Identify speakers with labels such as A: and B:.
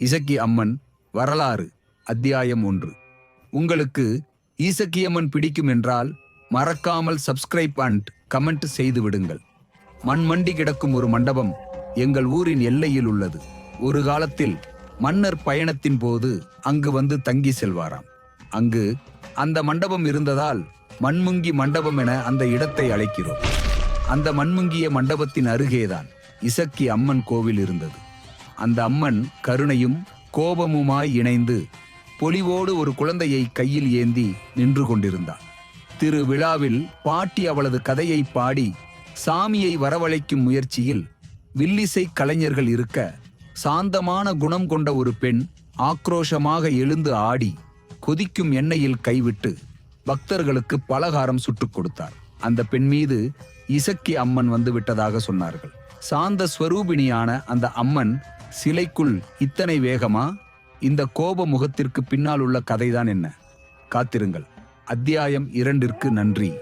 A: இசக்கி அம்மன் வரலாறு அத்தியாயம் ஒன்று. உங்களுக்கு ஈசக்கியம்மன் பிடிக்கும் என்றால் மறக்காமல் சப்ஸ்கிரைப் அண்ட் கமெண்ட் செய்து விடுங்கள். மண்மண்டி கிடக்கும் ஒரு மண்டபம் எங்கள் ஊரின் எல்லையில் உள்ளது. ஒரு காலத்தில் மன்னர் பயணத்தின் போது அங்கு வந்து தங்கி செல்வாராம். அங்கு அந்த மண்டபம் இருந்ததால் மண்முங்கி மண்டபம் என அந்த இடத்தை அழைக்கிறோம். அந்த மண்முங்கிய மண்டபத்தின் அருகேதான் இசக்கி அம்மன் கோவில் இருந்தது. அந்த அம்மன் கருணையும் கோபமுமாய் இணைந்து பொலிவோடு ஒரு குழந்தையை கையில் ஏந்தி நின்று கொண்டிருந்தாள் திரு விழாவில் பாட்டி அவளது கதையை பாடி சாமியை வரவழைக்கும் முயற்சியில் வில்லிசை கலைஞர்கள் இருக்க சாந்தமான குணம் கொண்ட ஒரு பெண் ஆக்ரோஷமாக எழுந்து ஆடி கொதிக்கும் எண்ணெயில் கைவிட்டு பக்தர்களுக்கு பலகாரம் சுட்டுக் கொடுத்தார். அந்த பெண் மீது இசக்கி அம்மன் வந்து விட்டதாக சொன்னார்கள். சாந்த ஸ்வரூபிணியான அந்த அம்மன் சிலைக்குள் இத்தனை வேகமா? இந்த கோப முகத்திற்கு பின்னால் உள்ள கதைதான் என்ன? காத்திருங்கள். அத்தியாயம் இரண்டிற்கு நன்றி.